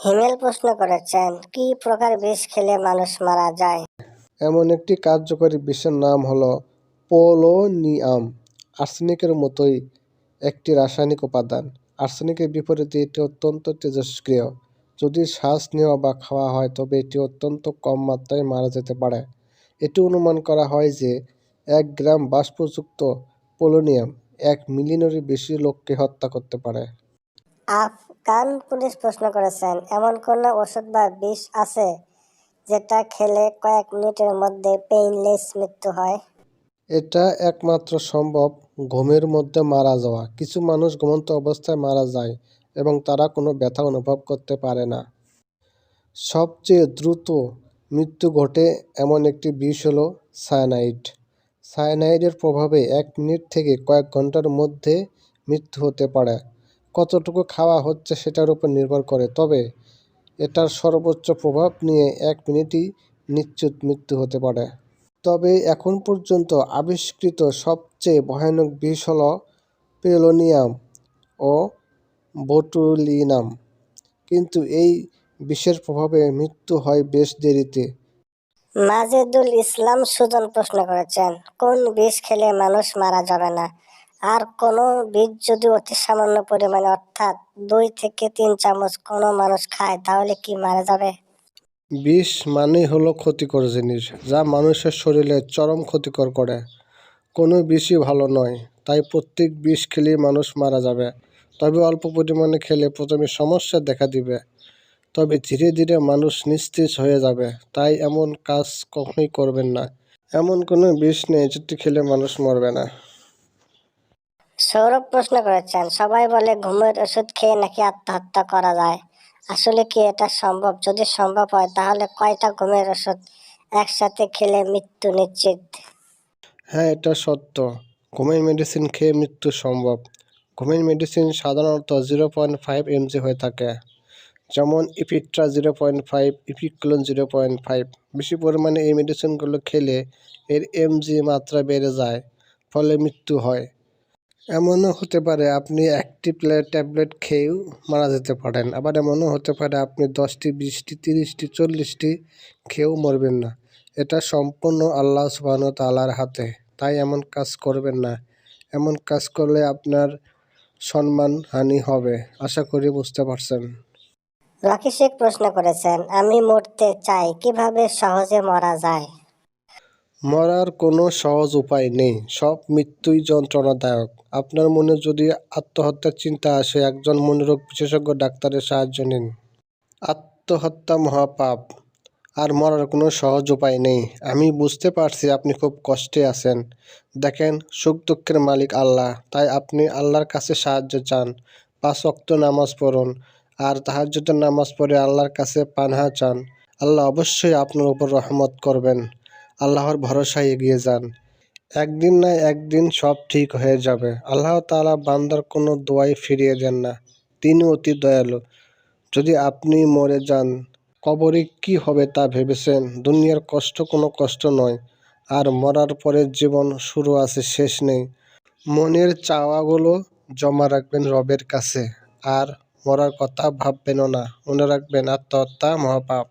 হিমেল প্রশ্ন করেছেন কি প্রকার বিষ খেলে মানুষ মারা যায়? এমন একটি কার্যকরী বিষের নাম হলো পোলোনিয়াম আর্সেনিকের মতোই একটি রাসায়নিক উপাদান। আর্সেনিকের বিপরীতে এটি অত্যন্ত তেজস্ক্রিয় যদি শ্বাস নেওয়া বা খাওয়া হয় তবে এটি অত্যন্ত কম মাত্রায় মারা যেতে পারে। এটি অনুমান করা হয় যে এক গ্রাম বাষ্পযুক্ত পোলোনিয়াম এক মিলিয়নেরও বেশি লোককে হত্যা করতে পারে। আফগান পুলিশ প্রশ্ন করেছেন, এমন কোন ওষুধ বা বিষ আছে যেটা খেলে কয়েক মিনিটের মধ্যে পেইনলেস মৃত্যু হয়? এটা একমাত্র সম্ভব ঘুমের মধ্যে মারা যাওয়া। কিছু মানুষ ঘুমন্ত অবস্থায় মারা যায় এবং তারা কোনো ব্যথা অনুভব করতে পারে না। সবচেয়ে দ্রুত মৃত্যু ঘটে এমন একটি বিষ হলো সায়ানাইড। সায়ানাইডের প্রভাবে এক মিনিট থেকে কয়েক ঘণ্টার মধ্যে মৃত্যু হতে পারে। কতটুকু খাওয়া হচ্ছে সেটার উপর নির্ভর করে। তবে এটার সর্বোচ্চ প্রভাব নিয়ে এক মিনিটই নিশ্চিত মৃত্যু হতে পারে। তবে এখন পর্যন্ত আবিষ্কৃত সবচেয়ে ভয়ানক বিষ হল পেলোনিয়াম ও বোটুলিনাম। কিন্তু এই বিষের প্রভাবে মৃত্যু হয় বেশ দেরিতে। মাজেদুল ইসলাম সুজন প্রশ্ন করেছেন, কোন বিষ খেলে মানুষ মারা যাবে না? আর কোন বীজ যদি অতি সামান্য পরিমাণে, অর্থাৎ দুই থেকে তিন চামচ কোনো মানুষ খায়, তাহলে কি মারা যাবে? বিষ মানেই হলো ক্ষতিকর জিনিস, যা মানুষের শরীরে চরম ক্ষতিকর করে। কোনো বিষই ভালো নয়, তাই প্রত্যেক বিষ খেলেই মানুষ মারা যাবে। তবে অল্প পরিমাণে খেলে প্রথমে সমস্যা দেখা দিবে। তবে ধীরে ধীরে মানুষ নিস্তেজ হয়ে যাবে, তাই এমন কাজ কখনোই করবেন না। এমন কোনো বিষ নেই যেটি খেলে মানুষ মরবে না। সৌরভ প্রশ্ন করেছেন, সবাই বলে ঘুমের ওষুধ খেয়ে নাকি আত্মহত্যা করা যায়? আসলে কি এটা সম্ভব? যদি সম্ভব হয়, তাহলে কয়টা ঘুমের ওষুধ একসাথে খেলে মৃত্যু নিশ্চিত? হ্যাঁ এটা সত্য। ঘুমের মেডিসিন খেয়ে মৃত্যু সম্ভব। ঘুমের মেডিসিন সাধারণত জিরো পয়েন্ট ফাইভ এমজি হয়ে থাকে। যেমন Epitra zero point five, Epiclone zero point five. বেশি পরিমাণে এই মেডিসিনগুলো খেলে এর এমজি মাত্রা বেড়ে যায়, ফলে মৃত্যু হয়। এমনও হতে পারে আপনি একটি প্লেট ট্যাবলেট খেয়েও মারা যেতে পারেন। আবার এমনও হতে পারে আপনি দশটি, বিশটি, তিরিশটি, চল্লিশটি খেয়েও মরবেন না। এটা সম্পূর্ণ আল্লাহ সুবাহন তালার হাতে। তাই এমন কাজ করবেন না। এমন কাজ করলে আপনার সম্মান হানি হবে। আশা করি বুঝতে পারছেন। রকি শেখ প্রশ্ন করেছেন, আমি মরতে চাই, কীভাবে সহজে মারা যায়? মরার কোনো সহজ উপায় নেই। সব মৃত্যুই যন্ত্রণাদায়ক। আপনার মনে যদি আত্মহত্যার চিন্তা আসে, একজন মনোরোগ বিশেষজ্ঞ ডাক্তারের সাহায্য নিন। আত্মহত্যা মহাপাপ। আর মরার কোনো সহজ উপায় নেই। আমি বুঝতে পারছি আপনি খুব কষ্টে আছেন। দেখেন, সুখ দুঃখের মালিক আল্লাহ। তাই আপনি আল্লাহর কাছে সাহায্য চান। পাঁচ অক্ত নামাজ পড়ুন। আর তাহাজ্জুদের নামাজ পড়ে আল্লাহর কাছে পানহা চান। আল্লাহ অবশ্যই আপনার উপর রহমত করবেন। আল্লাহর ভরসায় এগিয়ে যান। একদিন না একদিন সব ঠিক হয়ে যাবে। আল্লাহ তালা বান্দার কোনো দোয়াই ফিরিয়ে দেন না। তিনি অতি দয়ালু। যদি আপনি মরে যান, কবরে কি হবে তা ভেবেছেন? দুনিয়ার কষ্ট কোনো কষ্ট নয়। আর মরার পরের জীবন শুরু আছে, শেষ নেই। মনের চাওয়াগুলো জমা রাখবেন রবের কাছে। আর মরার কথা ভাববেনও না। মনে রাখবেন আত্মহত্যা মহাপাপ।